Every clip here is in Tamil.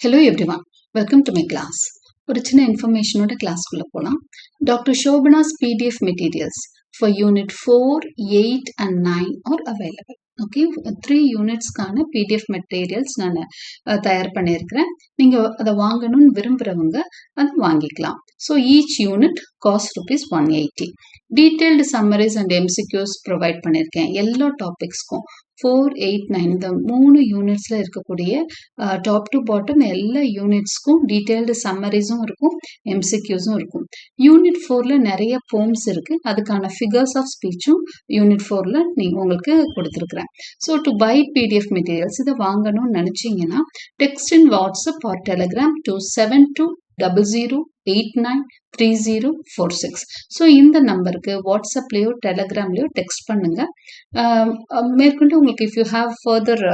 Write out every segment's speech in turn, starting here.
Hello everyone welcome to my class ஒரு சின்ன இன்ஃபர்மேஷனோட கிளாஸ்க்குள்ளே போகலாம் doctor Shobana's PDF materials for unit four eight and nine are available okay three யூனிட்ஸ்க்கான PDF materials நான் தயார் பண்ணியிருக்கிறேன். நீங்கள் அதை வாங்கணும்னு விரும்புகிறவங்க அதை வாங்கிக்கலாம். So each unit cost rupees one eighty detailed summaries and MCQs provide பண்ணியிருக்கேன் எல்லா டாபிக்ஸ்க்கும் ஃபோர் எயிட் நைன் இந்த மூணு யூனிட்ஸில் இருக்கக்கூடிய டாப் டு பாட்டம் எல்லா யூனிட்ஸ்க்கும் டீட்டெயில்டு சம்மரிஸும் இருக்கும் எம்சிக்யூஸும் இருக்கும். யூனிட் ஃபோரில் நிறைய போம்ஸ் இருக்குது அதுக்கான ஃபிகர்ஸ் ஆஃப் ஸ்பீச்சும் யூனிட் ஃபோரில் நீங்கள் உங்களுக்கு கொடுத்துருக்குறேன். So to buy PDF materials இதை வாங்கணும்னு நினச்சிங்கன்னா text in WhatsApp or Telegram two seven two double zero eight nine three zero four six so இந்த நம்பருக்கு வாட்ஸ்அப்லேயோ டெலகிராம்லேயோ டெக்ஸ்ட் பண்ணுங்க. மேற்கொண்டு உங்களுக்கு if you have further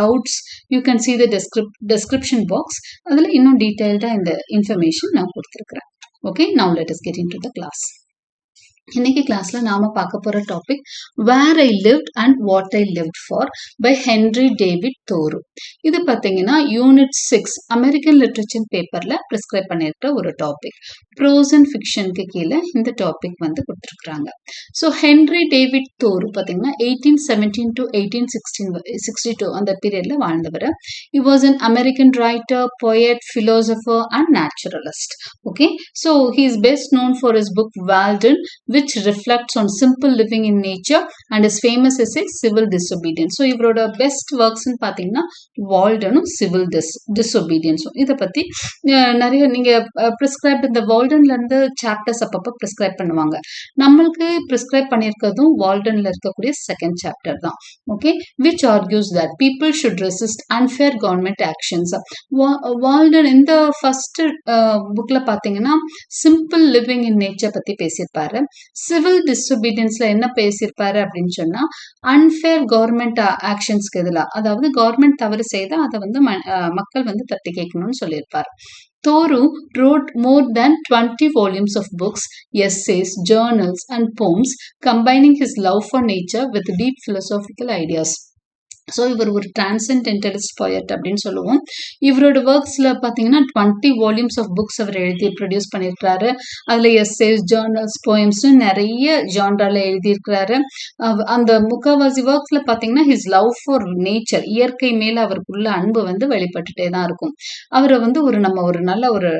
doubts you can see the descrip description box அதில் இன்னும் டீட்டெயில்டாக இந்த இன்ஃபர்மேஷன் நான் கொடுத்துருக்குறேன். Okay now let us get into the class இன்னைக்கு கிளாஸ்ல நாம பார்க்க போற topic where I lived and what I lived for by Henry David Thoreau இது பார்த்தீங்கன்னா யூனிட் சிக்ஸ் அமெரிக்கன் லிட்ரேச்சர் பேப்பர்ல பிரிஸ்கிரைப் பண்ணியிருக்கிற ஒரு டாபிக் ப்ரோஸ் அண்ட் ஃபிக்ஷனுக்கு கீழே இந்த டாபிக் வந்து கொடுத்துருக்குறாங்க. ஸோ ஹென்ரி டேவிட் தோரு பார்த்தீங்கன்னா eighteen seventeen to eighteen sixteen sixty two அந்த பீரியட்ல வாழ்ந்தவர். He was an American writer poet philosopher, and naturalist okay so he is best known for his book Walden which reflects on simple living in nature and is famous as a civil disobedience. So இவரோட பெஸ்ட் ஒர்க்ஸ்னு பார்த்தீங்கன்னா வால்டனும் சிவில் டிஸ் டிஸ்ஒபீடியன்ஸும் இதை பற்றி நிறைய நீங்கள் ப்ரிஸ்கிரைப் இந்த வால்டன்ல இருந்து சாப்டர்ஸ் அப்பப்போ ப்ரிஸ்கிரைப் பண்ணுவாங்க. நம்மளுக்கு ப்ரிஸ்கிரைப் பண்ணியிருக்கிறதும் வால்டனில் இருக்கக்கூடிய செகண்ட் சாப்டர் தான். Okay which argues that people should resist unfair government actions Walden இந்த ஃபஸ்ட்டு புக்கில் பார்த்தீங்கன்னா சிம்பிள் லிவிங் இன் நேச்சர் பற்றி பேசியிருப்பாரு. சிவில் டிஸ்ஒபீடியன்ஸ்ல என்ன பேசியிருப்பாரு அப்படின்னு சொன்னா அன்ஃபேர் கவர்மெண்ட் ஆக்ஷன்ஸ்க்கு எதிராக அதாவது கவர்மெண்ட் தவறு செய்தா அதை வந்து ம- அஹ் மக்கள் வந்து தட்டி கேட்கணும்னு சொல்லியிருப்பாரு Thoreau wrote more than 20 volumes of books, essays, journals, and poems, combining his love for nature with deep philosophical ideas. So இவர் ஒரு டிரான்சென்டென்டலிஸ்ட் பாயட் அப்படின்னு சொல்லுவோம். இவரோட ஒர்க்ஸில் பார்த்தீங்கன்னா டுவெண்ட்டி வால்யூம்ஸ் ஆஃப் புக்ஸ் அவர் எழுதி ப்ரொடியூஸ் பண்ணியிருக்கிறாரு. அதில் எஸ்ஏஸ் ஜேர்னல்ஸ் போயம்ஸ்னு நிறைய ஜான்ரால எழுதியிருக்கிறாரு. அந்த முக்கால்வாசி ஒர்க்ஸில் பார்த்தீங்கன்னா ஹிஸ் லவ் ஃபார் நேச்சர் இயற்கை மேலே அவருக்குள்ள அன்பு வந்து வெளிப்பட்டுட்டே தான் இருக்கும். அவரை வந்து ஒரு நம்ம ஒரு நல்ல ஒரு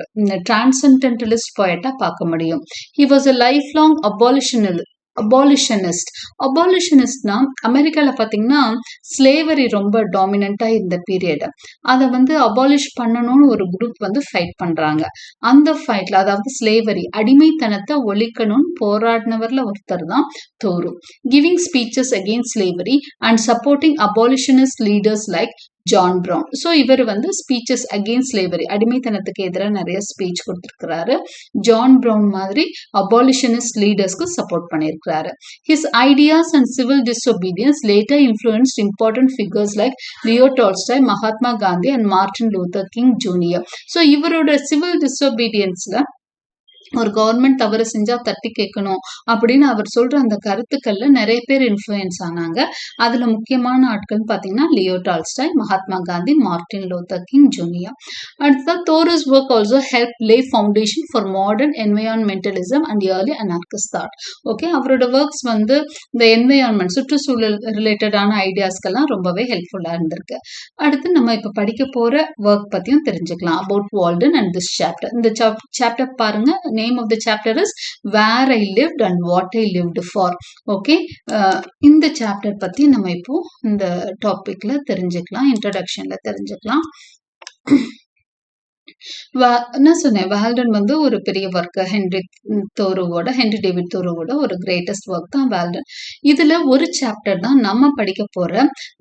டிரான்சென்டென்டலிஸ்ட் poet-ஆ பார்க்க முடியும். He was a lifelong abolitional abolitionist அபாலிஷனிஸ்ட்னா அமெரிக்காவில் பார்த்தீங்கன்னா ஸ்லேவரி ரொம்ப டாமினண்ட்டாக இருந்த பீரியட் அதை வந்து அபாலிஷ் பண்ணணும்னு ஒரு குரூப் வந்து ஃபைட் பண்ணுறாங்க அந்த ஃபைட்டில் அதாவது ஸ்லேவரி அடிமைத்தனத்தை ஒழிக்கணும்னு போராடினவரில் ஒருத்தர் தான் Thoreau. Giving speeches against slavery and supporting abolitionist leaders like John Brown so இவர் வந்து ஸ்பீச்சஸ் அகெயின்ஸ்ட் ஸ்லேவரி அடிமைத்தனத்துக்கு எதிராக நிறைய ஸ்பீச் கொடுத்துருக்கிறாரு. ஜான் ப்ரௌன் மாதிரி அபாலிஷனிஸ்ட் லீடர்ஸ்க்கு சப்போர்ட் பண்ணியிருக்கிறாரு. His ideas and civil disobedience later influenced important figures like Leo Tolstoy Mahatma Gandhi and Martin Luther King junior so இவரோட சிவில் டிஸ்ஒபீடியன்ஸில் ஒரு கவர்மெண்ட் தவறு செஞ்சா தட்டி கேட்கணும் அப்படின்னு அவர் சொல்ற அந்த கருத்துக்கள்ல நிறைய பேர் இன்ஃப்ளூயன்ஸ் ஆனாங்க. அதுல முக்கியமான ஆட்கள் பாத்தீங்கன்னா Leo Tolstoy Mahatma Gandhi Martin Luther King junior அடுத்தது Thoreau's work also help lay foundation for modern environmentalism and early anarchist thought okay அவரோட ஒர்க்ஸ் வந்து இந்த என்வயான்மெண்ட் சுற்றுச்சூழல் ரிலேட்டடான ஐடியாஸ்க்கெல்லாம் ரொம்பவே ஹெல்ப்ஃபுல்லாக இருந்திருக்கு. அடுத்து நம்ம இப்போ படிக்க போற ஒர்க் பத்தியும் தெரிஞ்சுக்கலாம். About Walden and this chapter இந்த சாப்டர் பாருங்க name of the chapter is where I lived and what I lived for okay இந்த சாப்டர் பத்தி நம்ம இப்போ இந்த டாபிக்ல தெரிஞ்சுக்கலாம் இன்ட்ரடக்ஷன்ல தெரிஞ்சுக்கலாம். நான் சொன்னேன்? வேல்டன் வந்து ஒரு பெரிய ஒர்க் ஹென்ரி தோரோவோட ஹென்ரி டேவிட் தோரோவோட ஒரு கிரேட்டஸ்ட் ஒர்க் தான் வேல்டன் இதுல ஒரு சாப்டர் தான் நம்ம படிக்க போற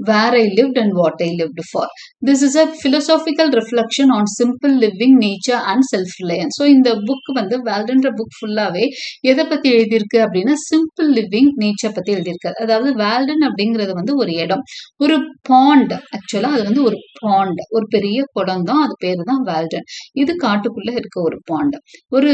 where I lived and what I lived for this is a philosophical reflection on simple living nature and self reliance so இந்த புக் வந்து வேல்டன்ற புக் ஃபுல்லாவே எதை பத்தி எழுதியிருக்கு அப்படின்னா சிம்பிள் லிவிங் நேச்சர் பத்தி எழுதியிருக்காரு. அதாவது வேல்டன் அப்படிங்கிறது வந்து ஒரு இடம். ஒரு பாண்ட் ஆக்சுவலா அது வந்து ஒரு பாண்ட் ஒரு பெரிய குடம் தான் அது பேரு தான் வேல்டன் இது காட்டுக்குள்ள இருக்க ஒரு பாண்ட் ஒரு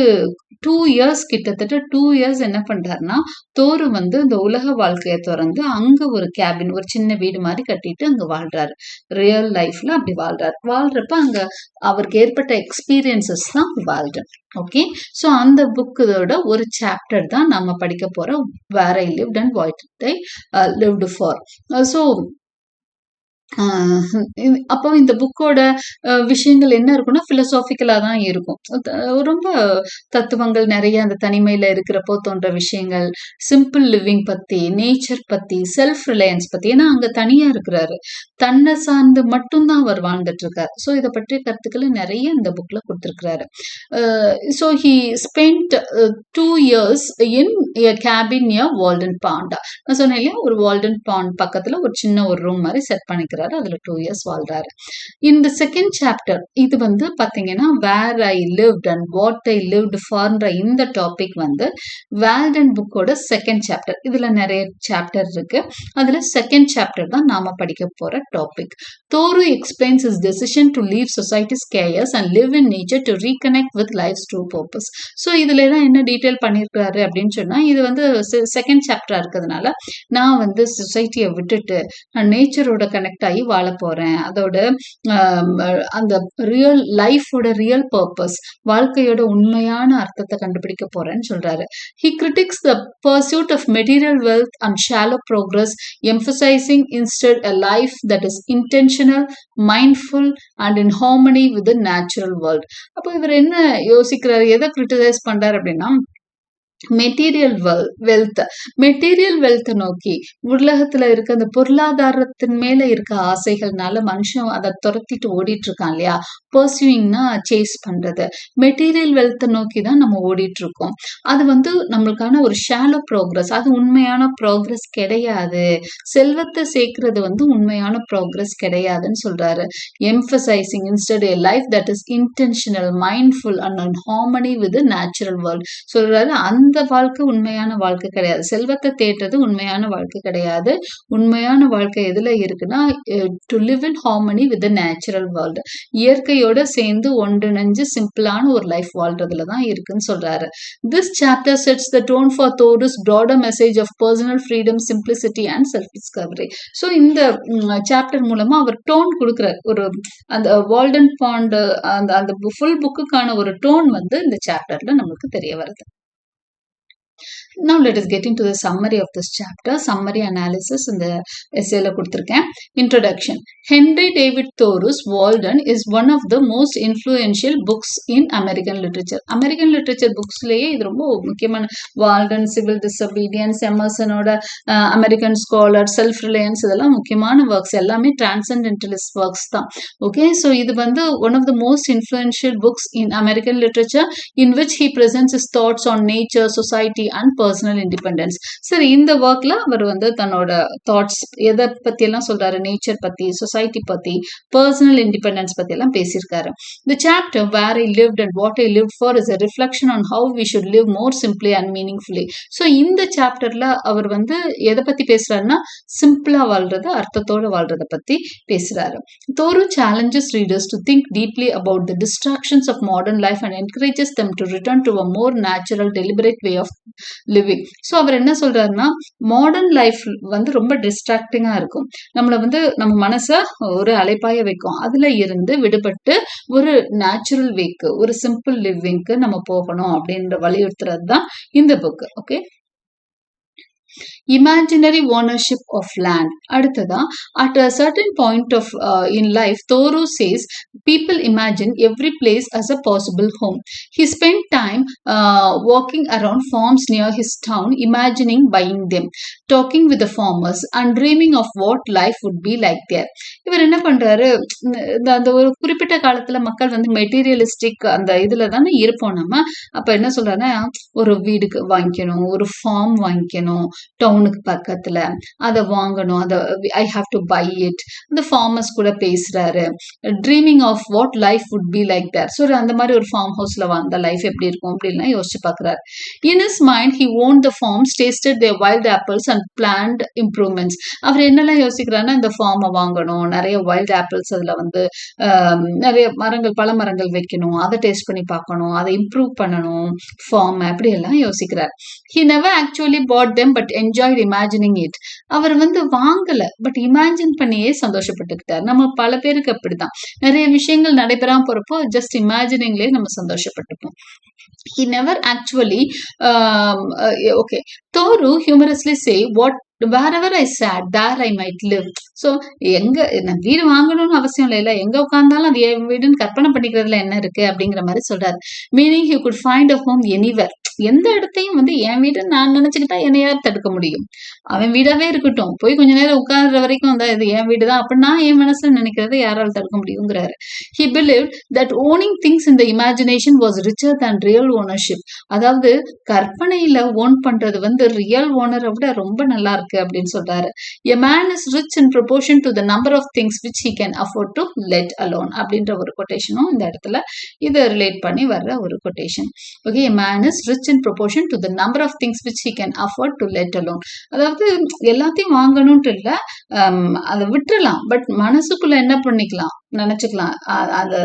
டூ இயர்ஸ் கிட்டத்தட்ட டூ இயர்ஸ் என்ன பண்றாருன்னா தோரு வந்து இந்த உலக வாழ்க்கையை திறந்து அங்க ஒரு கேபின் ஒரு சின்ன வீடு மாதிரி கட்டிட்டு அங்க வாழ்றாரு. ரியல் லைஃப்ல அப்படி வாழ்றாரு. வாழ்றப்ப அங்க அவருக்கு ஏற்பட்ட எக்ஸ்பீரியன்சஸ் தான் வாழ்றேன் ஓகே ஸோ அந்த புக்கோட ஒரு சாப்டர் தான் நம்ம படிக்க போற where I lived and what I lived for so அப்போ இந்த புக்கோட விஷயங்கள் என்ன இருக்கும்னா பிலசாபிக்கலா தான் இருக்கும். ரொம்ப தத்துவங்கள் நிறைய அந்த தனிமையில இருக்கிறப்போ தோன்ற விஷயங்கள் சிம்பிள் லிவிங் பத்தி நேச்சர் பத்தி செல்ஃப் ரிலையன்ஸ் பத்தி ஏன்னா அங்க தனியா இருக்கிறாரு. தன்னை சார்ந்து மட்டும்தான் அவர் வாழ்ந்துட்டு இருக்காரு. ஸோ இதை பற்றிய கருத்துக்களை நிறைய இந்த புக்ல கொடுத்துருக்கிறாரு. So he spend two years in cabin a Walden Panda நான் சொன்னேன் இல்லையா? ஒரு வால்டன் பாண்ட் பக்கத்துல ஒரு சின்ன ஒரு ரூம் மாதிரி செட் இருக்கிறாரு அதுல டூ இயர்ஸ் வாழ்றாரு. இந்த செகண்ட் சாப்டர் இது வந்து பாத்தீங்கன்னா where I lived and what I lived ஃபார்ன்ற இந்த டாபிக் வந்து வேல்டன் புக்கோட செகண்ட் சாப்டர் இதுல நிறைய சாப்டர் இருக்கு. அதுல செகண்ட் சாப்டர் தான் நாம படிக்க போற topic Thoreau explains his decision to leave society's cares and live in nature to reconnect with life true purpose so இதுல எல்லாம் என்ன டீட்டெயில் பண்ணியிருக்காரு அப்படின்னு சொன்னா இது வந்து செகண்ட் சாப்டரா இருக்கிறதுனால நான் வந்து சொசைட்டியை விட்டுட்டு நான் நேச்சரோட கனெக்ட் ஆகி வாழ போறேன். அதோட அந்த ரியல் லைஃபோட ரியல் பர்பஸ் வாழ்க்கையோட உண்மையான அர்த்தத்தை கண்டுபிடிக்க போறேன்னு சொல்றாரு. He critics the pursuit of material wealth and shallow progress emphasizing instead a life that is intentional mindful and in harmony with natural world அப்போ இவர் என்ன யோசிக்கிறார்? எதை கிரிட்டிசைஸ் பண்றாரு அப்படின்னா மெட்டீரியல் வெல் வெல்த் மெட்டீரியல் வெல்த்தை நோக்கி உலகத்துல இருக்க அந்த பொருளாதாரத்தின் மேல இருக்க ஆசைகள்னால மனுஷன் அதை துரத்திட்டு ஓடிட்டு இருக்கான் இல்லையா பர்சியூயிங்னா சேஸ் பண்றது. மெட்டீரியல் வெல்த்தை நோக்கி தான் நம்ம ஓடிட்டு இருக்கோம் அது வந்து நம்மளுக்கான ஒரு ஷாலோ ப்ரோக்ரஸ் அது உண்மையான ப்ரோக்ரஸ் கிடையாது. செல்வத்தை சேர்க்கறது வந்து உண்மையான ப்ரோக்ரஸ் கிடையாதுன்னு சொல்றாரு. Emphasizing instead a life that is intentional mindful and in harmony with natural world சொல்றாரு அந்த வாழ்க்கை உண்மையான வாழ்க்கை கிடையாது. செல்வத்தை தேடுறது உண்மையான வாழ்க்கை கிடையாது. உண்மையான வாழ்க்கை எதுல இருக்குன்னா to live in harmony with natural world இயற்கையோட சேர்ந்து ஒன்றிணைஞ்சு சிம்பிளான ஒரு லைஃப் வாழ்றதுல தான் இருக்குன்னு சொல்றாரு. This chapter sets the tone for Thoreau's broader message of personal freedom simplicity and self discovery so இந்த சாப்டர் மூலமா அவர் டோன் கொடுக்குறார். ஒரு அந்த வால்டன் பாண்ட் அந்த அந்த ஃபுல் புக்குக்கான ஒரு டோன் வந்து இந்த சாப்டர்ல நம்மளுக்கு தெரிய வருது. Now let us get into the summary of this chapter summary analysis இந்த எஸ்ஏல கொடுத்துருக்கேன். Introduction. Henry david thoreau's walden is one of the most influential books in american literature. American literature புக்ஸ்லயே இது ரொம்ப முக்கியமான வால்டன் சிவில் டிசபீடியன்ஸ் எமர்சனோட அமெரிக்கன் ஸ்காலர் செல்ஃப் ரிலையன்ஸ் இதெல்லாம் முக்கியமான ஒர்க்ஸ் எல்லாமே டிரான்சென்டென்டலிஸ்ட் ஒர்க்ஸ் தான். ஓகே ஸோ இது வந்து one of the most influential books in American literature in which he presents his thoughts on nature society and personal independence சரி இந்த ஒர்க்ல அவர் வந்து தன்னோட தாட்ஸ் எதை பத்தி எல்லாம் சொல்றாரு நேச்சர் பத்தி சொசைட்டி பத்தி பர்சனல் இண்டிபெண்டன்ஸ் பற்றியெல்லாம் பேசியிருக்காரு the chapter where I lived and what I live for is a reflection on how we should live more simply and meaningfully so இந்த சாப்டரில் அவர் வந்து எதை பத்தி பேசுறாருன்னா சிம்பிளா வாழ்றது அர்த்தத்தோட வாழ்றதை பத்தி பேசுறாரு Thoreau challenges readers to think deeply about the distractions of modern life and encourages them to return to a more natural deliberate way of living so அவர் என்ன சொல்றாருன்னா மாடர்ன் லைஃப் வந்து ரொம்ப டிஸ்ட்ராக்டிங்கா இருக்கும். நம்மளை வந்து நம்ம மனசை ஒரு அலைப்பாய வைக்கும். அதுல இருந்து விடுபட்டு ஒரு நேச்சுரல் வேக்கு ஒரு சிம்பிள் லிவிங்க்கு நம்ம போகணும் அப்படின்ற வலியுறுத்துறது தான் இந்த book okay imaginary ownership of land அடுத்ததா at a certain point of in life Thoreau says people imagine every place as a possible home he spend time walking around farms near his town imagining buying them talking with farmers and dreaming of what life would be like there இவர் என்ன பண்றாரு? இந்த அந்த ஒரு குறிப்பிட்ட காலத்துல மக்கள் வந்து மெட்டீரியலிஸ்டிக் அந்த இதுல தானே இருப்போம் நம்ம. அப்ப என்ன சொல்றாருன்னா ஒரு வீடுக்கு வாங்கிக்கணும் ஒரு ஃபார்ம் வாங்கிக்கணும் டவுன் டவுனுக்கு பக்கத்துல அதை வாங்கணும் அதை I have to buy it அந்த ஃபார்மர்ஸ் கூட பேசுறாரு. Dreaming of what life would be like there so அந்த மாதிரி ஒரு ஃபார்ம் ஹவுஸ்ல வாழ்ந்த லைஃப் எப்படி இருக்கும் அப்படின்லாம் யோசிச்சு பார்க்குறாரு in his mind he own the farms tasted the wild apples and plant improvements அவர் என்னெல்லாம் யோசிக்கிறாருன்னா இந்த ஃபார்மை வாங்கணும் நிறைய வைல்ட் ஆப்பிள்ஸ் அதில் வந்து நிறைய மரங்கள் பல மரங்கள் வைக்கணும் அதை டேஸ்ட் பண்ணி பார்க்கணும் அதை இம்ப்ரூவ் பண்ணணும் ஃபார்ம் அப்படி எல்லாம் யோசிக்கிறார். He never actually bought them but enjoy enjoyed imagining it அவர் வந்து வாங்கல பட் இமேஜின் பண்ணியே சந்தோஷப்பட்டுக்கிட்டார். நம்ம பல பேருக்கு அப்படிதான். நிறைய விஷயங்கள் நடைபெறாம போறப்போ ஜஸ்ட் இமேஜினிங்லேயே நம்ம சந்தோஷப்பட்டுப்போம் he never actually um, uh, okay. toru humorously say what I said there I might live live. எங்க நான் வீடு வாங்கணும்னு அவசியம் இல்லைல்ல. எங்க உட்கார்ந்தாலும் அது என் வீடுன்னு கற்பனை பண்ணிக்கிறதுல என்ன இருக்கு அப்படிங்கிற மாதிரி சொல்றாரு. Meaning he could find a home anywhere எந்த இடத்தையும் வந்து என் வீட்டை நான் நினைச்சுக்கிட்டா என்னை யார் தடுக்க முடியும்? அவன் வீடாவே இருக்கட்டும். போய் கொஞ்ச நேரம் உட்கார்ற வரைக்கும் அந்த இது என் வீடு தான். அப்படின்னா என் மனசுல நினைக்கிறத யாரால் தடுக்க முடியுங்கிறாரு he believe that owning things இந்த imagination was richer richer real ownership அதாவது கற்பனையில ஓன் பண்றது வந்து ரியல் ஓனரை விட ரொம்ப நல்லா இருக்கு அப்படின்னு சொல்றாரு. A man is rich in proportion to the number of things which he can afford to let alone அப்படின்ற ஒரு கொட்டேஷனும் இந்த இடத்துல இதை ரிலேட் பண்ணி வர்ற ஒரு quotation okay man is rich rich in proportion to the number of things which he can afford to let alone அதாவது எல்லாத்தையும் வாங்கணும்ட்டு இல்ல ஹம், அதை விட்டுறலாம் பட் மனசுக்குள்ள என்ன பண்ணிக்கலாம் நினைச்சுக்கலாம். அது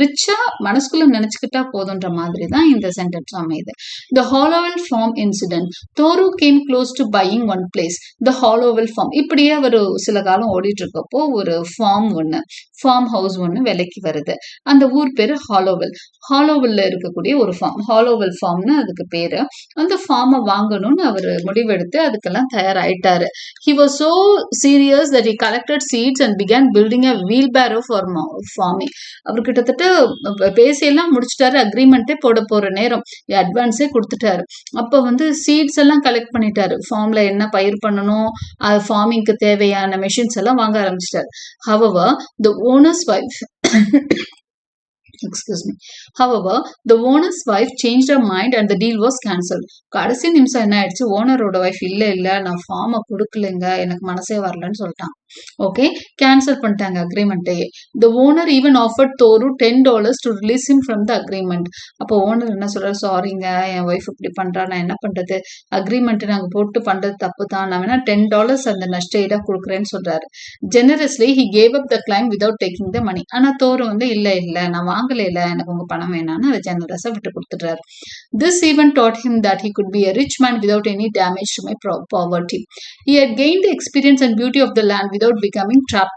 ரிச்சா மனசுக்குள்ள நினைச்சுக்கிட்டா போதுன்ற மாதிரி தான் இந்த சென்டென்ஸ் அமையுது. The Hollowell farm incident Thoreau came close to buying one place the Hollowell farm இப்படியே ஒரு சில காலம் ஓடிட்டு இருக்கப்போ ஒரு ஃபார்ம் ஒன்று ஃபார்ம் ஹவுஸ் ஒன்று விலைக்கு வருது. அந்த ஊர் பேரு ஹாலோவல் ஹாலோவல்ல இருக்கக்கூடிய ஒரு ஃபார்ம் ஹாலோவல் ஃபார்ம்னு அதுக்கு பேரு. அந்த ஃபார்மை வாங்கணும்னு அவர் முடிவெடுத்து அதுக்கெல்லாம் தயாராயிட்டாரு. He was so serious that he collected seeds and began building a wheelbarrow farming அவர் கிட்டத்தட்ட பேசியெல்லாம் முடிச்சிட்டாரு. அக்ரிமெண்ட்டே போட போற நேரம். அட்வான்ஸே கொடுத்துட்டாரு. அப்போ வந்து சீட்ஸ் எல்லாம் கலெக்ட் பண்ணிட்டாரு. ஃபார்ம்ல என்ன பயிர் பண்ணணும் அது ஃபார்மிங்க்கு தேவையான மெஷின்ஸ் எல்லாம் வாங்க ஆரம்பிச்சிட்டாரு. However the owner's wife excuse me. However the owner's wife changed her mind and the deal was cancelled. கடைசி நிமிஷம் என்ன ஆயிடுச்சு? ஓனரோட வைஃப் இல்லை இல்லை நான் ஃபார்மை கொடுக்கலைங்க எனக்கு மனசே வரலன்னு சொல்லிட்டான். ஓகே கேன்சல் பண்ணிட்டாங்க அக்ரிமெண்ட்டையே the owner even offered Thoreau ten dollars to release him from the agreement அப்போ ஓனர் என்ன சொல்கிறார் சாரிங்க என் ஒய்ஃப் இப்படி பண்ணுறா நான் என்ன பண்ணுறது அக்ரிமெண்ட் நாங்கள் போட்டு பண்ணுறது தப்பு தான் நான் வேணா டென் டாலர்ஸ் அந்த நஷ்ட ஈடாக கொடுக்குறேன்னு சொல்கிறாரு generously he gave up the claim without taking the money ஆனால் தோரு வந்து இல்லை இல்லை நான் வாங்கல இல்ல எனக்கு உங்க பணம் வேணாம்னு அதை ஜெனரஸா விட்டு கொடுத்துட்டாரு this even taught him that he could be a rich man without any damage to my pro- poverty. He had gained the experience and beauty of the land without becoming trapped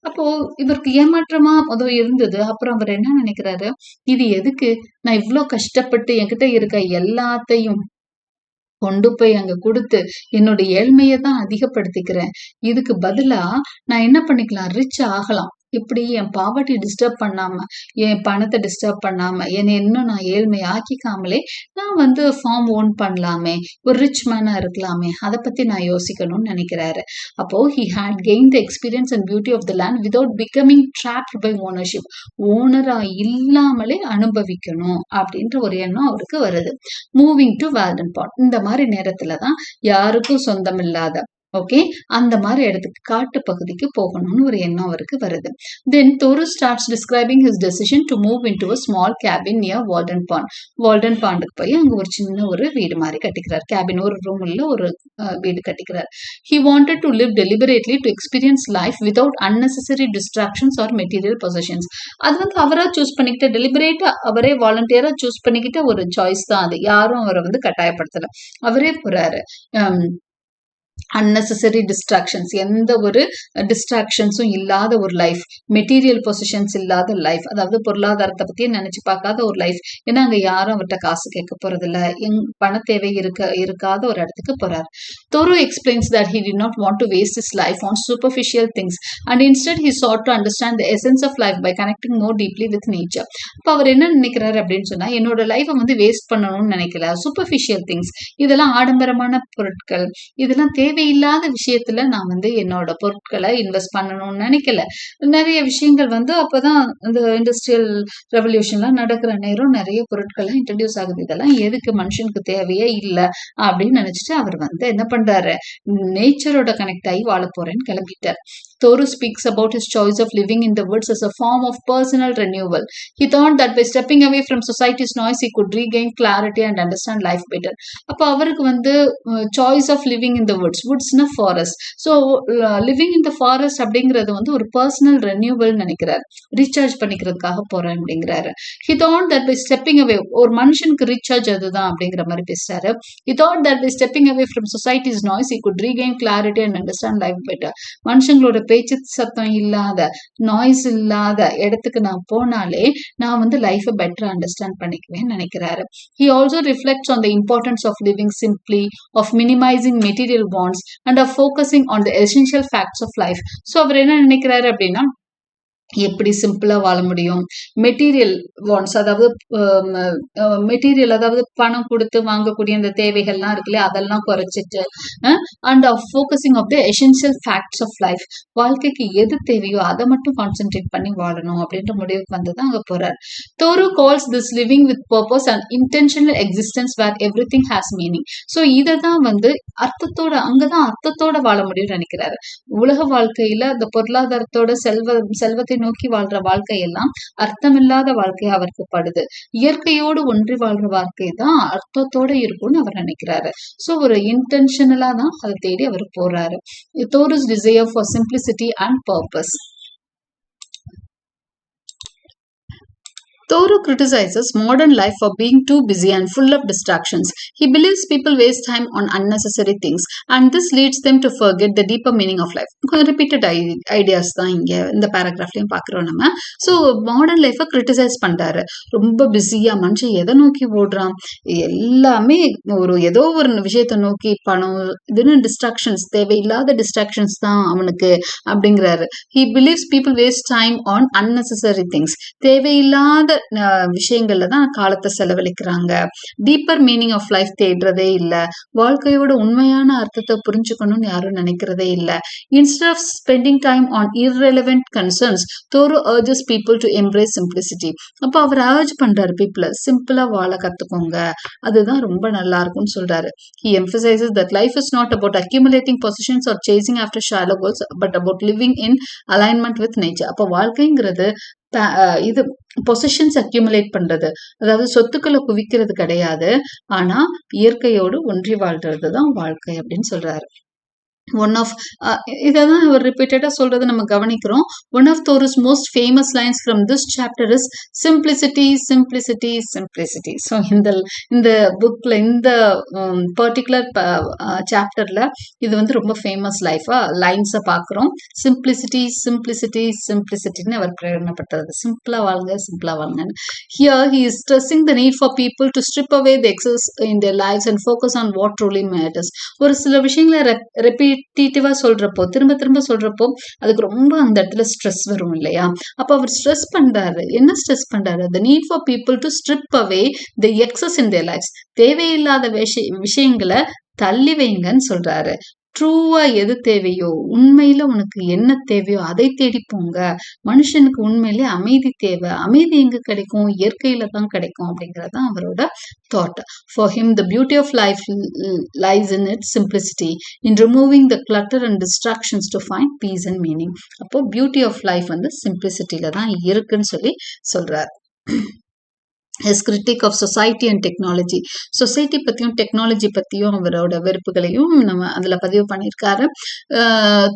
அப்போ இவருக்கு ஏமாற்றமா முதல் இருந்தது. அப்புறம் அவர் என்ன நினைக்கிறாரு? இது எதுக்கு? நான் இவ்வளோ கஷ்டப்பட்டு என்கிட்ட இருக்க எல்லாத்தையும் கொண்டு போய் அங்க கொடுத்து என்னோட ஏழ்மையை தான் அதிகப்படுத்திக்கிறேன். இதுக்கு பதிலா நான் என்ன பண்ணிக்கலாம்? ரிச் ஆகலாம். இப்படி என் பாவர்ட்டி டிஸ்டர்ப் பண்ணாம என் பணத்தை டிஸ்டர்ப் பண்ணாம என்னை இன்னும் நான் ஏழ்மை ஆக்கிக்காமலே நான் வந்து ஃபார்ம் ஓன் பண்ணலாமே ஒரு ரிச் மேனா இருக்கலாமே அதை பத்தி நான் யோசிக்கணும்னு நினைக்கிறாரு. அப்போ he had gained the experience and beauty of the land without becoming trapped by ownership ஓனரா இல்லாமலே அனுபவிக்கணும் அப்படின்ற ஒரு எண்ணம் அவருக்கு வருது. மூவிங் டு வேல்டன் பாட் இந்த மாதிரி நேரத்துல தான் யாருக்கும் சொந்தம் இல்லாத ஓகே அந்த மாதிரி இடத்துக்கு காட்டு பகுதிக்கு போகணும்னு ஒரு எண்ணம் அவருக்கு வருது. Then Thoreau starts describing his decision to move into small cabin near Walden pond Walden பாண்டுக்கு போய் அங்கே ஒரு சின்ன ஒரு வீடு மாதிரி கட்டிக்கிறார். கேபின் ஒரு ரூம் உள்ள ஒரு வீடு கட்டிக்கிறார். He wanted to live deliberately to experience life without unnecessary distractions or material possessions அது வந்து அவராக சூஸ் பண்ணிக்கிட்ட டெலிபரேட்டாக அவரே வாலண்டியராக சூஸ் பண்ணிக்கிட்ட ஒரு சாய்ஸ் தான் அது. யாரும் அவரை வந்து கட்டாயப்படுத்தலை. அவரே போகிறாரு அன்னெசரி டிஸ்ட்ராக்ஷன்ஸ் எந்த ஒரு டிஸ்ட்ராக்ஷன்ஸும் இல்லாத ஒரு லைஃப் மெட்டீரியல் பொசிஷன்ஸ் இல்லாத லைஃப் அதாவது பொருளாதாரத்தை பத்தியே நினைச்சு பார்க்காத ஒரு லைஃப் ஏன்னா அங்க யாரும் அவர்கிட்ட காசு கேட்க போறதில்ல. எங் பண தேவை இருக்க இருக்காத ஒரு இடத்துக்கு போறார். Thoreau explains that he did not want to waste his life on superficial things and instead he sought to understand the essence of life by connecting more deeply with nature அப்ப அவர் என்ன நினைக்கிறாரு அப்படின்னு சொன்னா என்னோட லைஃபை வந்து வேஸ்ட் பண்ணணும்னு நினைக்கல. சூப்பர்ஃபிஷியல் திங்ஸ் இதெல்லாம் ஆடம்பரமான பொருட்கள் இதெல்லாம் தேவை தேவையில்லாத விஷயத்துல நான் வந்து என்னோட பொருட்களை இன்வெஸ்ட் பண்ணணும்னு நினைக்கல. நிறைய விஷயங்கள் வந்து அப்பதான் இந்த இண்டஸ்ட்ரியல் ரெவல்யூஷன்லாம் நடக்கிற நேரம் நிறைய பொருட்கள்லாம் இன்ட்ரடியூஸ் ஆகுது. இதெல்லாம் எதுக்கு மனுஷனுக்கு தேவையே இல்லை அப்படின்னு நினைச்சிட்டு அவர் வந்து என்ன பண்றாரு? நேச்சரோட கனெக்ட் ஆகி வாழ போறேன்னு கிளம்பிட்டார். Thoreau speaks about his choice of living in the woods as a form of personal renewal. He thought that by stepping away from society's noise, he could regain clarity and understand life better. அப்போ அவருக்கு வந்து choice of living in the woods வுட்ஸ்னா forest so living in the forest அப்படிங்கிறது வந்து ஒரு பர்சனல் ரெனியூவல் நினைக்கிறார் ரீசார்ஜ் பண்ணிக்கிறதுக்காக போறேன் அப்படிங்கிறாரு he thought that by stepping away ஒரு மனுஷனுக்கு ரீசார்ஜ் அதுதான் அப்படிங்கிற மாதிரி பேசுறாரு he thought that by stepping away from society's noise he could regain clarity and understand life better மனுஷங்களோட பேச்சு சத்தம் இல்லாத நாய்ஸ் இல்லாத இடத்துக்கு நான் போனாலே நான் வந்து லைஃபை பெட்டர் அண்டர்ஸ்டாண்ட் பண்ணிக்குவேன் நினைக்கிறாரு. He also reflects on the importance of living simply of minimizing material bonds and of focusing on the essential facts of life so அவர் என்ன நினைக்கிறாரு அப்படின்னா எப்படி சிம்பிளா வாழ முடியும்? மெட்டீரியல் வான்ஸ் அதாவது மெட்டீரியல் அதாவது பணம் கொடுத்து வாங்கக்கூடிய அந்த தேவைகள்லாம் இருக்குல்ல அதெல்லாம் குறைச்சிட்டு and of focusing of the essential facts of life வாழ்க்கைக்கு எது தேவையோ அதை மட்டும் கான்சென்ட்ரேட் பண்ணி வாழணும் அப்படின்ற முடிவுக்கு வந்து தான் அங்க போறாரு. Thoreau calls this living with purpose and intentional existence where everything has meaning so இதை தான் வந்து அர்த்தத்தோட அங்கதான் அர்த்தத்தோட வாழ முடியும்னு நினைக்கிறாரு. உலக வாழ்க்கையில அந்த பொருளாதாரத்தோட செல்வ செல்வத்தை நோக்கி வாழ்ற வாழ்க்கையெல்லாம் அர்த்தமில்லாத வாழ்க்கை அவருக்கு படுது இயற்கையோடு ஒன்றி வாழ்ற வாழ்க்கை தான் அர்த்தத்தோட இருக்கும்னு அவர் நினைக்கிறாரு. ஸோ ஒரு இன்டென்ஷனலா தான் அதை தேடி அவர் போறாரு. Thoreau's desire for simplicity and purpose Thoreau criticizes modern life for being too busy and full of distractions. He believes people waste time on unnecessary things and this leads them to forget the deeper meaning of life. Repeated ideas தான் இங்க இந்த பேராகிராஃப்லையும் பார்க்குறோம் நம்ம ஸோ மாடர்ன் லைஃப்பை கிரிட்டிசைஸ் பண்றாரு ரொம்ப பிஸியா மனுஷன் எதை நோக்கி ஓடுறான் எல்லாமே ஒரு ஏதோ ஒரு விஷயத்தை நோக்கி பணம் இதுன்னு டிஸ்ட்ராக்ஷன்ஸ் தேவையில்லாத டிஸ்ட்ராக்ஷன்ஸ் தான் அவனுக்கு அப்படிங்கிறாரு he believes people waste time on unnecessary things தேவையில்லாத அஹ், விஷயங்கள்ல தான் காலத்தை செலவழிக்கிறாங்க. டீப்பர் மீனிங் ஆஃப் லைஃப் தேடுறதே இல்ல. வாழ்க்கையோட உண்மையான அர்த்தத்தை புரிஞ்சுக்கணும்னு யாரும் நினைக்கிறதே இல்ல. Instead of spending time on irrelevant concerns Thoreau urges people to embrace simplicity அப்போ அவர் அர்ஜ் பண்றாரு பீப்புளை சிம்பிளா வாழ கத்துக்கோங்க. அதுதான் ரொம்ப நல்லா இருக்கும்னு சொல்றாரு. He emphasizes that life is not about accumulating possessions or chasing after shallow goals but about living in alignment with nature அப்போ வாழ்க்கைங்கிறது இது பொசிஷன்ஸ் அக்யூமுலேட் பண்றது. அதாவது சொத்துக்களை குவிக்கிறது கிடையாது. ஆனா இயற்கையோடு ஒன்றி வாழ்றது தான் வாழ்க்கை அப்படின்னு சொல்றாரு. ஒன் ஆஃப் இதை தான் அவர் ரிப்பீட்டடாக சொல்றதை நம்ம கவனிக்கிறோம். One of Thoreau's most famous lines from this chapter is simplicity simplicity simplicity so இந்த இந்த புக்ல இந்த பர்டிகுலர் சாப்டர்ல இது வந்து ரொம்ப ஃபேமஸ் லைஃபாக லைன்ஸை பார்க்குறோம். சிம்பிளிசிட்டி சிம்பிளிசிட்டி சிம்பிளிசிட்டின்னு அவர் பிரேரணப்பட்டது சிம்பிளா வாழ்ங்க சிம்பிளா வாழ்ங்கன்னு here he is stressing the need for people to strip away the excess in the life's and focus on what truly matters ஒரு சில விஷயங்களை ரெப்பீட்டிவா சொல்றப்போ திரும்ப திரும்ப சொல்றப்போ அதுக்கு ரொம்ப அந்த இடத்துல ஸ்ட்ரெஸ் வரும் இல்லையா? அப்ப அவர் ஸ்ட்ரெஸ் பண்றாரு. என்ன ஸ்ட்ரெஸ் பண்றாரு? The need for people to strip away the excess in their life தேவையில்லாத விஷய விஷயங்களை தள்ளி வைங்கன்னு சொல்றாரு. ட்ரூவா எது தேவையோ உண்மையில உனக்கு என்ன தேவையோ அதை தேடி போங்க. மனுஷனுக்கு உண்மையிலே அமைதி தேவை. அமைதி எங்க கிடைக்கும்? இயற்கையில தான் கிடைக்கும் அப்படிங்கிறது தான் அவரோட thought for him the beauty of life lies in it simplicity in removing the clutter and distractions to find peace and meaning அப்போ பியூட்டி ஆஃப் லைஃப் வந்து சிம்பிளிசிட்டியில தான் இருக்குன்னு சொல்லி சொல்றாரு. His critic of society and technology society பற்றியும் டெக்னாலஜி பற்றியும் அவரோட வெறுப்புகளையும் நம்ம அதில் பதிவு பண்ணியிருக்காரு.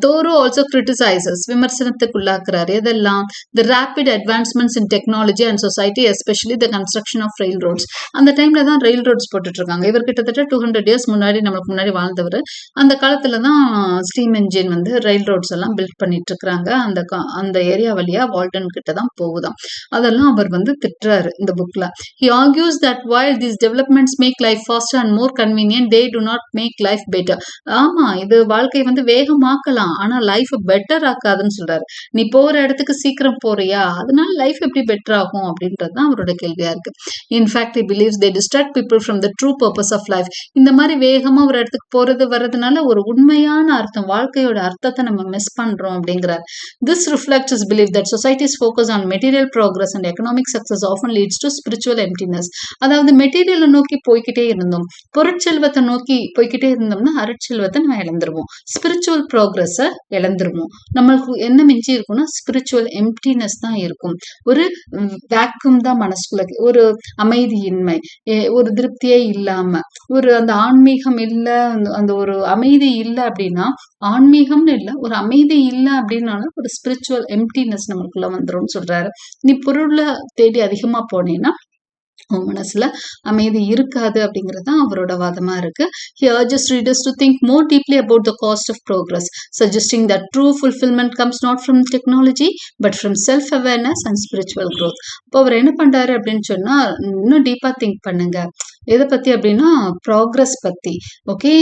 தோரோ ஆல்சோ கிரிட்டிசைசஸ் விமர்சனத்துக்குள்ளாக்குறாரு. இதெல்லாம் the rapid advancements in technology and society especially the construction of railroads அந்த டைமில் தான் ரயில் ரோட்ஸ் போட்டுட்ருக்காங்க. இவர் கிட்டத்தட்ட டூ ஹண்ட்ரட் இயர்ஸ் முன்னாடி நம்மளுக்கு முன்னாடி வாழ்ந்தவர். அந்த காலத்தில் தான் ஸ்டீம் என்ஜின் வந்து ரயில் ரோட்ஸ் எல்லாம் பில்ட் பண்ணிட்டு அந்த கா- அந்த ஏரியா வழியா வால்டன் கிட்ட தான் போகுதாம். அதெல்லாம் அவர் வந்து திட்டுறாரு இந்த புக்கில் He argues that while these developments make life faster and more convenient, they do not make life better. ஆமா இது வாழ்க்கை வந்து வேகமாக்கலாம் ஆனா லைஃப் பெட்டர் ஆக்காதுன்னு சொல்றாரு நீ போற இடத்துக்கு சீக்கிரம் போறியா அதனால லைஃப் எப்படி பெட்டர் ஆகும் அப்படின்றது தான் அவரோட கேள்வியா இருக்கு in fact he believes they distract people from the true purpose of life இந்த மாதிரி வேகமா ஒரு இடத்துக்கு போறது வர்றதுனால ஒரு உண்மையான அர்த்தம் வாழ்க்கையோட அர்த்தத்தை நம்ம மிஸ் பண்றோம் அப்படிங்கிறார் this reflect is believe that society's focus on material progress and economic success often leads to spirit spiritual emptiness அதாவது மெட்டீரியலை நோக்கி போய்க்கிட்டே இருந்தோம். பொருட்செல்வத்தை நோக்கி போய்க்கிட்டே இருந்தோம்னா அருட்செல்வத்தை நம்ம இழந்துருவோம். ஸ்பிரிச்சுவல் ப்ரோக்ரஸை இழந்துருவோம். நம்மளுக்கு என்ன மிஞ்சி இருக்கும்னா ஸ்பிரிச்சுவல் எம்டினஸ் தான் இருக்கும். ஒரு வேக்கும் தான் மனசுக்குள்ள ஒரு அமைதியின்மை ஒரு திருப்தியே இல்லாம ஒரு அந்த ஆன்மீகம் இல்லை அந்த- அந்த ஒரு அமைதி இல்ல அப்படின்னா ஆன்மீகம்னு இல்ல ஒரு அமைதி இல்ல அப்படின்னாலும் ஒரு ஸ்பிரிச்சுவல் எம்டினஸ் நம்மளுக்குள்ள வந்துரும்னு சொல்றாரு. நீ பொருளை தேடி அதிகமா போனீன்னா உன் மனசுல அமைதி இருக்காது அப்படிங்கிறது தான் அவரோட வாதமா இருக்கு here just readers to think more deeply about the cost of progress suggesting that true fulfilment comes not from technology but from self awareness and spiritual growth இப்போ அவர் என்ன பண்றாரு அப்படின்னு சொன்னா இன்னும் டீப்பா திங்க் பண்ணுங்க எதை பத்தி அப்படின்னா ப்ராக்ரஸ் பத்தி okay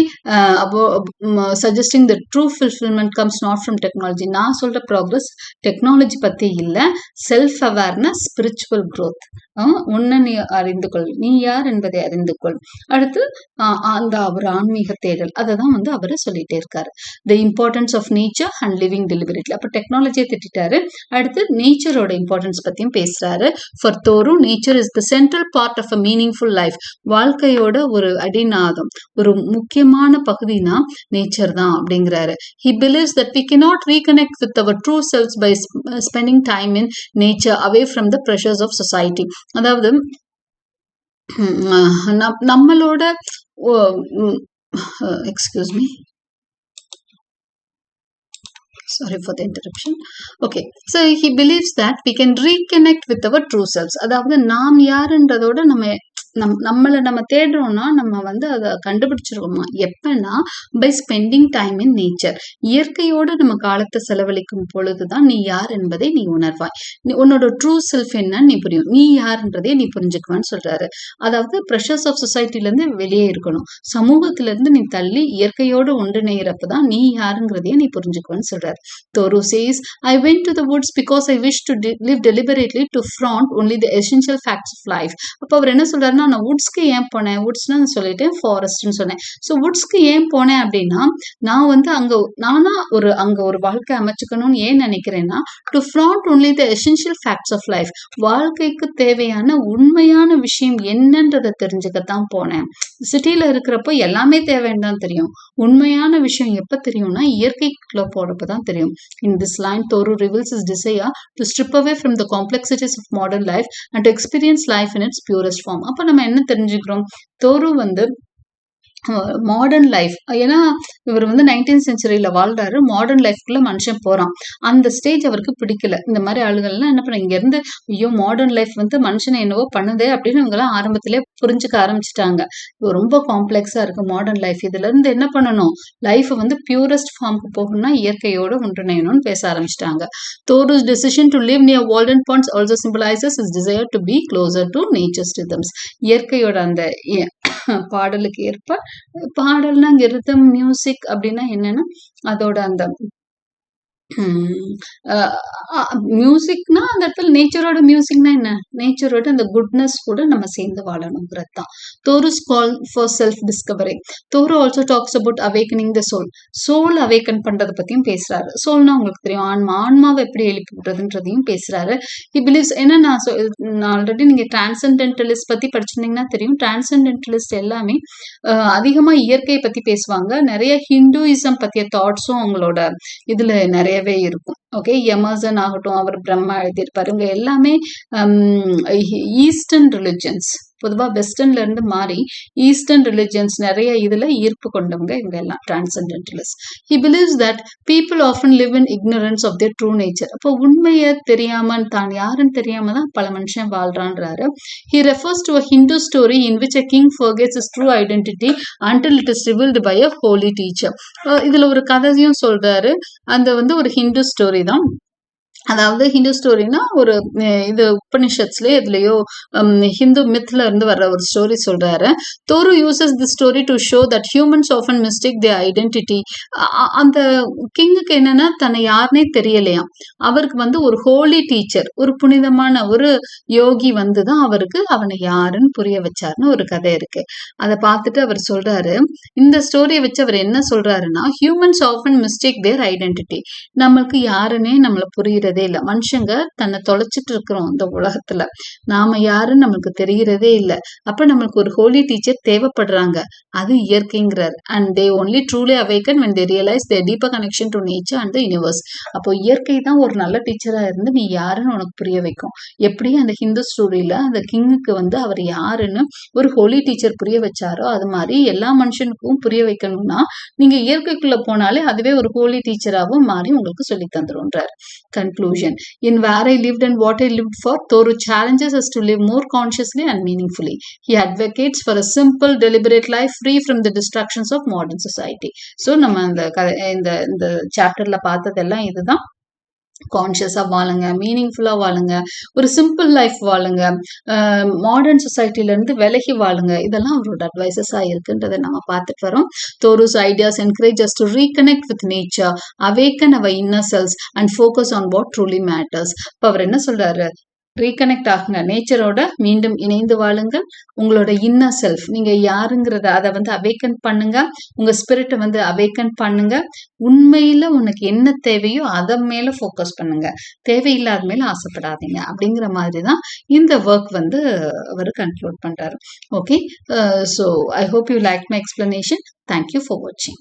suggesting the true fulfilment comes not from technology நான் சொல்ற ப்ராக்ரஸ் டெக்னாலஜி பத்தி இல்லை செல்ஃப் அவேர்னஸ் ஸ்பிரிச்சுவல் க்ரோத் உன்னை நீ அறிந்து கொள் நீ யார் என்பதை அறிந்து கொள் அடுத்து அந்த அவர் ஆன்மீக தேடல். அதை தான் வந்து அவர் சொல்லிட்டே இருக்காரு. The importance of nature and living deliberately அப்போ டெக்னாலஜியை திட்டாரு அடுத்து நேச்சரோட இம்பார்ட்டன்ஸ் பத்தியும் பேசுறாரு. For Thoreau nature is the central part of a meaningful life வாழ்க்கையோட ஒரு அடிநாதம். ஒரு முக்கியமான பகுதினா நேச்சர் தான் அப்படிங்கிறாரு. He believes that we cannot reconnect with our true selves by spending time in nature away from the pressures of society அதாவது ஹம், நம்- நம்மளோட excuse me sorry for the interruption okay so he believes that we can reconnect with our true selves அதாவது நாம் யாருன்றதோட நம்ம நம் நம்மளை நம்ம தேடுறோம்னா நம்ம வந்து அதை கண்டுபிடிச்சிருவோமா? எப்பன்னா by spending time in nature இயற்கையோட நம்ம காலத்தை செலவழிக்கும் பொழுதுதான் நீ யார் என்பதை நீ உணர்வாய். நீ உன்னோட ட்ரூ செல்ஃப் என்னன்னு நீ புரியும். நீ யாருன்றதே நீ புரிஞ்சுக்குவான்னு சொல்றாரு. அதாவது ப்ரெஷர்ஸ் ஆஃப் சொசைட்டில இருந்து வெளியே இருக்கணும். சமூகத்துல இருந்து நீ தள்ளி இயற்கையோடு ஒன்றிணைகிறப்ப தான் நீ யாருங்கிறதையே நீ புரிஞ்சுக்குவேன்னு சொல்றாரு. Thoreau says I went to the woods because I wish to live deliberately to front only the essential facts of life அப்போ அவர் என்ன சொல்றாருன்னா நான் வுட்ஸ்க்கு ஏன் போனேன்? வுட்ஸ்னா நான் சொல்லிட்டேன் ஃபாரஸ்ட்னு சொன்னேன். ஸோ வுட்ஸ்க்கு ஏன் போனேன் அப்படின்னா நான் வந்து அங்க நானா ஒரு அங்க ஒரு வாழ்க்கை அமைச்சுக்கணும்னு ஏன் நினைக்கிறேன்னா to front only the essential facts of life வாழ்க்கைக்கு தேவையான உண்மையான விஷயம் என்னன்றதை தெரிஞ்சுக்கத்தான் போனேன். சிட்டில இருக்கிறப்போ எல்லாமே தேவைன்னு தான் தெரியும். உண்மையான விஷயம் எப்ப தெரியும்னா இயற்கைக்குள்ளே போகிறப்ப தான் தெரியும். In this line Thoreau reveals is desire to strip away from the complexities of modern life and to experience life in its purest form அப்போ நம்ம என்ன தெரிஞ்சுக்கிறோம்? தோரு வந்து மாடர்ன் லைஃப் ஏன்னா இவர் வந்து நைன்டீன் செஞ்சுரியில வாழ்றாரு. மாடர்ன் லைஃப்குள்ள மனுஷன் போறான். அந்த ஸ்டேஜ் அவருக்கு பிடிக்கல. இந்த மாதிரி ஆளுகள்லாம் என்ன பண்ண இங்க இருந்து ஐயோ மாடர்ன் லைஃப் வந்து மனுஷனை என்னவோ பண்ணுதே அப்படின்னு இவங்கெல்லாம் ஆரம்பத்திலே புரிஞ்சுக்க ஆரம்பிச்சிட்டாங்க. ரொம்ப காம்ப்ளெக்ஸா இருக்கு மாடர்ன் லைஃப் இதுல இருந்து என்ன பண்ணணும்? லைஃப் வந்து பியூரஸ்ட் ஃபார்முக்கு போகணும்னா இயற்கையோட ஒன்றிணையணும்னு பேச ஆரம்பிச்சிட்டாங்க. Thoreau's decision to live near Walden ponds also symbolizes is desire to be closer to nature's rhythms இயற்கையோட அந்த பாடலுக்கு ஏற்ப பாடல்னா இங்க ரிதம் மியூசிக் அப்படின்னா என்னன்னா அதோட அந்த மியூசிக்னா அந்த இடத்துல நேச்சரோட மியூசிக்னா என்ன? நேச்சரோட அந்த குட்னஸ் கூட நம்ம சேர்ந்து வாழணுங்கிறது தான். Thoreau's call for self discovery Thoreau also talks about awakening the soul soul awaken பண்றதை பத்தியும் பேசுறாரு. சோல்னா உங்களுக்கு தெரியும் ஆன்மா. ஆன்மாவை எப்படி எழுப்பி விடுறதுன்றதையும் பேசுறாரு. ஹி பிலீவ்ஸ் என்ன நான் நான் ஆல்ரெடி நீங்க டிரான்சென்டென்டலிஸ்ட் பத்தி படிச்சிருந்தீங்கன்னா தெரியும். டிரான்சென்டென்டலிஸ்ட் எல்லாமே அதிகமா இயற்கையை பத்தி பேசுவாங்க. நிறைய ஹிந்துயிசம் பத்திய தாட்ஸும் அவங்களோட இதுல நிறையவே இருக்கும். ஓகே எமர்சன் ஆகட்டும் அவர் பிரம்மா எழுதியிருப்பாரு. இவங்க எல்லாமே ஈஸ்டர்ன் ரிலிஜன்ஸ் பொதுவா வெஸ்டர்ன்ல இருந்து மாறி ஈஸ்டர்ன் ரிலிஜியன்ஸ் நிறைய இதுல ஈர்ப்பு கொண்டவங்க இவங்க எல்லாம் transcendentalist he believes that people often live in ignorance of their true nature அப்போ உண்மையை தெரியாம தான் யாருன்னு தெரியாம தான் பல மனுஷன் வாழ்றான்றாரு. He refers to a Hindu story in which a king forgets is true identity until it is revealed by a holy teacher இதுல ஒரு கதையும் சொல்றாரு. அந்த வந்து ஒரு ஹிந்து ஸ்டோரி தான். அதாவது ஹிந்து ஸ்டோரினா ஒரு இது உபனிஷத்ஸ்லயோ எதுலயோ ஹம், ஹிந்து மித்ல இருந்து வர்ற ஒரு ஸ்டோரி சொல்றாரு. Thoreau uses the story to show that humans often mistake the identity அந்த கிங்குக்கு என்னன்னா தன்னை யாருனே தெரியலையாம். அவருக்கு வந்து ஒரு ஹோலி டீச்சர் ஒரு புனிதமான ஒரு யோகி வந்து தான் அவருக்கு அவனை யாருன்னு புரிய வச்சாருன்னு ஒரு கதை இருக்கு. அதை பார்த்துட்டு அவர் சொல்றாரு இந்த ஸ்டோரியை வச்சு அவர் என்ன சொல்றாருன்னா humans often mistake their identity நம்மளுக்கு யாருன்னே நம்மள புரியுறது இல்லை. மனுஷங்க தன்னை தொலைச்சிட்டு இருக்கிறோம் இந்த உலகத்துல. நாம யாருன்னு நம்மளுக்கு தெரிகிறதே இல்லை. அப்ப நம்மளுக்கு ஒரு ஹோலி டீச்சர் தேவைப்படுறாங்க. அது இயற்கைங்கிறார். And they only truly awaken when they realize they deeper connection to nature and the universe அப்போ இயற்கை தான் ஒரு நல்ல டீச்சரா இருந்து நீ யாருன்னு உனக்கு புரிய வைக்கும். எப்படி அந்த ஹிந்து ஸ்டோரியில அந்த கிங்குக்கு வந்து அவர் யாருன்னு ஒரு ஹோலி டீச்சர் புரிய வச்சாரோ அது மாதிரி எல்லா மனுஷனுக்கும் புரிய வைக்கணும்னா நீங்க இயற்கைக்குள்ள போனாலே அதுவே ஒரு ஹோலி டீச்சராகவும் மாறி உங்களுக்கு சொல்லி தந்துருன்றார் conclusion in where i lived and what i lived for Thoreau challenges us to live more consciously and meaningfully he advocates for a simple deliberate life free from the distractions of modern society so நம்ம அந்த கதை இந்த இந்த சாப்டர்ல பார்த்ததெல்லாம் இதுதான் கான்ஷியஸாக வாழுங்க மீனிங்ஃபுல்லாக வாழுங்க ஒரு சிம்பிள் லைஃப் வாழுங்க மாடர்ன் சொசைட்டிலேருந்து விலகி வாழுங்க. இதெல்லாம் அவரோட அட்வைசஸாக இருக்குன்றதை நம்ம பார்த்துட்டு வரோம். Thoreau's ideas encourage us to reconnect with nature awaken our inner selves and focus on what truly matters இப்போ அவர் என்ன சொல்றாரு? ரீகனெக்ட் ஆகுங்க. நேச்சரோட மீண்டும் இணைந்து வாழுங்கள். உங்களோட இன்னர் செல்ஃப் நீங்க யாருங்கிறத அதை வந்து அவேக்கன் பண்ணுங்க. உங்க ஸ்பிரிட்டை வந்து அவேக்கன் பண்ணுங்க. உண்மையில உனக்கு என்ன தேவையோ அதை மேல ஃபோக்கஸ் பண்ணுங்க. தேவையில்லாத மேல ஆசைப்படாதீங்க. அப்படிங்கிற மாதிரி தான் இந்த ஒர்க் வந்து அவர் கன்க்ளூட் பண்றாரு. Okay so I hope you like my explanation thank you for வாட்சிங்